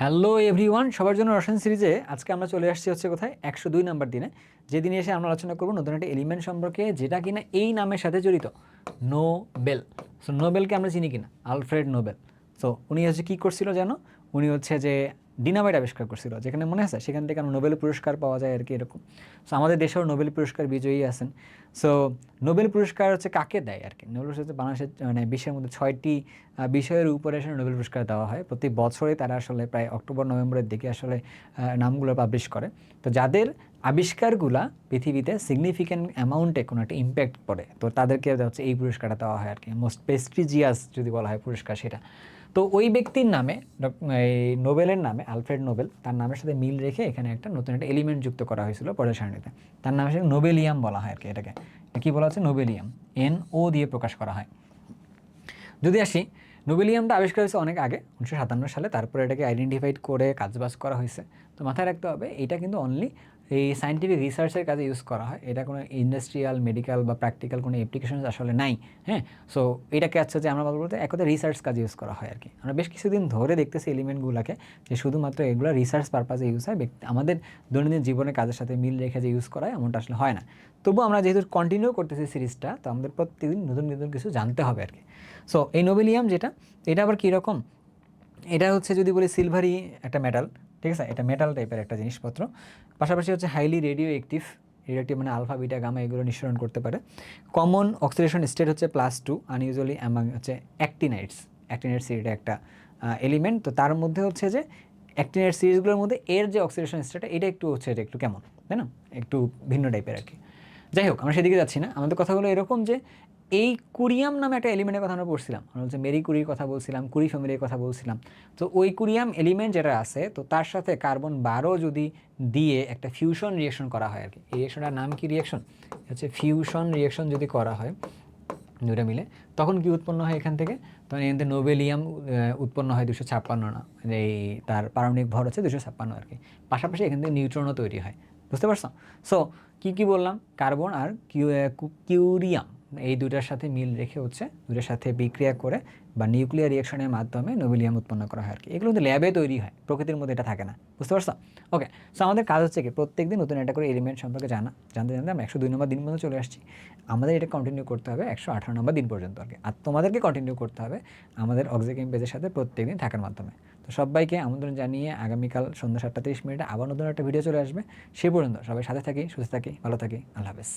Hello everyone সবার জন্য রসায়ন সিরিজে আজকে আমরা চলে আসছি হচ্ছে কোথায়? একশো দুই নাম্বার দিনে। যে দিনে এসে আমরা আলোচনা করব নতুন একটা এলিমেন্ট সম্পর্কে, যেটা কিনা এই নামের সাথে জড়িত। নোবেল সো নোবেলকে আমরা চিনি কিনা? আলফ্রেড নোবেল সো উনি হচ্ছে কী করছিল যেন উনি হচ্ছে যে ডিনামাইট আবিষ্কার করছিল, যেখানে মনে আছে? সেখান থেকে আমরা নোবেল পুরস্কার পাওয়া যায় আর কি এরকম। সো আমাদের দেশেও নোবেল পুরস্কার বিজয়ী আছেন। সো নোবেল পুরস্কার হচ্ছে কাকে দেয় আর কি? নোবেল পুরস্কার হচ্ছে বাংলাদেশের মানে বিশ্বের মধ্যে ছয়টি বিষয়ের উপরে আসলে নোবেল পুরস্কার দেওয়া হয়। প্রতি বছরে তারা আসলে প্রায় অক্টোবর, নভেম্বরের দিকে আসলে নামগুলো পাবলিশ করে। তো যাদের আবিষ্কারগুলা পৃথিবীতে সিগনিফিক্যান্ট অ্যামাউন্টে কোনো একটা ইম্প্যাক্ট পড়ে। তো তাদেরকে হচ্ছে এই পুরস্কারটা দেওয়া হয় আর কি মোস্ট প্রেস্টিজিয়াস যদি বলা হয় পুরস্কার সেটা। তো ওই ব্যক্তির নামে এই নোবেলের নামে, আলফ্রেড নোবেল, তার নামের সাথে মিল রেখে এখানে একটা নতুন একটা এলিমেন্ট যুক্ত করা হয়েছিল পরের সারণীতে তার নামে সে নোবেলিয়াম বলা হয় আর কি এটাকে কী বলা হচ্ছে? নোবেলিয়াম। এন ও দিয়ে প্রকাশ করা হয়। যদি আসি, নোবেলিয়ামটা আবিষ্কার হয়েছে অনেক আগে, উনিশশো সাতান্ন সালে। তারপরে এটাকে আইডেন্টিফাইড করে কাজবাজ করা হয়েছে। তো মাথায় রাখতে হবে, এটা কিন্তু অনলি এই সাইন্টিফিক রিসার্চের কাজে ইউজ করা হয়। এটা কোনো ইন্ডাস্ট্রিয়াল মেডিকেল বা প্র্যাকটিক্যাল কোনো অ্যাপ্লিকেশন আসলে নাই হ্যাঁ? সো এটাকে আছে যে আমরা বলতে এক কথা রিসার্চ কাজে ইউজ করা হয় আর কি আমরা বেশ কিছুদিন ধরে দেখতেছি এলিমেন্টগুলোকে যে শুধুমাত্র এগুলো রিসার্চ পারপাজে ইউজ হয় আমাদের দৈনন্দিন জীবনের কাজের সাথে মিল রেখে যে ইউজ করা হয় এমনটা আসলে হয় না। তবু আমরা যেহেতু কন্টিনিউ করতেছি সিরিজটা, তো আমাদের প্রত্যেকদিন নতুন নতুন কিছু জানতে হবে আর কি সো এই নোবেলিয়াম যেটা, এটা আবার কীরকম? এটা হচ্ছে যদি বলি সিলভারি একটা মেটাল ঠিক আছে? এটা মেটাল টাইপের একটা জিনিসপত্র। পাশাপাশি হচ্ছে highly radioactive radioactive মানে আলফা বিটা গামা এগুলো নিঃসরণ করতে পারে। কমন অক্সিডেশন স্টেট হচ্ছে প্লাস টু আনইউজুয়ালি অ্যামাং হচ্ছে অ্যাক্টিনাইটস অ্যাক্টিনাইট সিরিটা একটা এলিমেন্ট তো তার মধ্যে হচ্ছে যে অ্যাক্টিনাইট সিরিজগুলোর মধ্যে এর যে অক্সিডেশন স্টেটটা এটা একটু হচ্ছে এটা একটু কেমন, তাই না? একটু ভিন্ন টাইপের আর কি। যাই হোক, আমরা সেদিকে যাচ্ছি না। আমাদের কথাগুলো এরকম যে এই কুরিয়াম নামে একটা এলিমেন্টের কথা আমরা পড়ছিলাম। আমরা হচ্ছে মেরি কুরির কথা বলছিলাম, কুরি ফ্যামিলির কথা বলছিলাম। তো ওই কুরিয়াম এলিমেন্ট যেটা আছে, তো তার সাথে কার্বন বারো যদি দিয়ে একটা ফিউশন রিয়েকশন করা হয় আর কি। এই রিয়েকশনটার নাম কি রিয়েকশন হচ্ছে ফিউশন রিয়েকশন যদি করা হয় দুটা মিলে, তখন কি উৎপন্ন হয় এখান থেকে? তখন এখান থেকে নোবেলিয়াম উৎপন্ন হয় দুশো ছাপ্পান্ন না। এই তার পারমাণবিক ভর হচ্ছে দুশো ছাপ্পান্ন আর কি। পাশাপাশি এখান থেকে নিউট্রনও তৈরি হয়। বুঝতে পারছ? সো কি কি বললাম? কার্বন আর কিউ কিউরিয়াম এই দুটার সাথে মিল রেখে হচ্ছে দুটার সাথে বিক্রিয়া করে বা নিউক্লিয়ার রিয়াকশনের মাধ্যমে নোবেলিয়াম উৎপন্ন করা হয় আর কি। এগুলো কিন্তু ল্যাবে তৈরি হয়, প্রকৃতির মধ্যে এটা থাকে না, বুঝতে পারছ? ওকে সো আমাদের কাজ হচ্ছে কি, প্রত্যেকদিন নতুন একটা করে এলিমেন্ট সম্পর্কে জানা, জানতে জানতে আমরা একশো দুই নম্বর দিন পর্যন্ত চলে আসছি। আমাদের এটা কন্টিনিউ করতে হবে একশো আঠারো নম্বর দিন পর্যন্ত আর কি। আর তোমাদেরকে কন্টিনিউ করতে হবে আমাদের অক্সিজেন পেজের সাথে প্রত্যেকদিন থাকার মাধ্যমে। তো সবাইকে আমন্ত্রণ জানিয়ে আগামীকাল সন্ধ্যা সাতটা তিরিশ মিনিটে আবার নতুন একটা ভিডিও চলে আসবে। সে পর্যন্ত সবাই সাথে থাকি, সুস্থ থাকি, ভালো থাকি। আল্লাহ হাফেজ।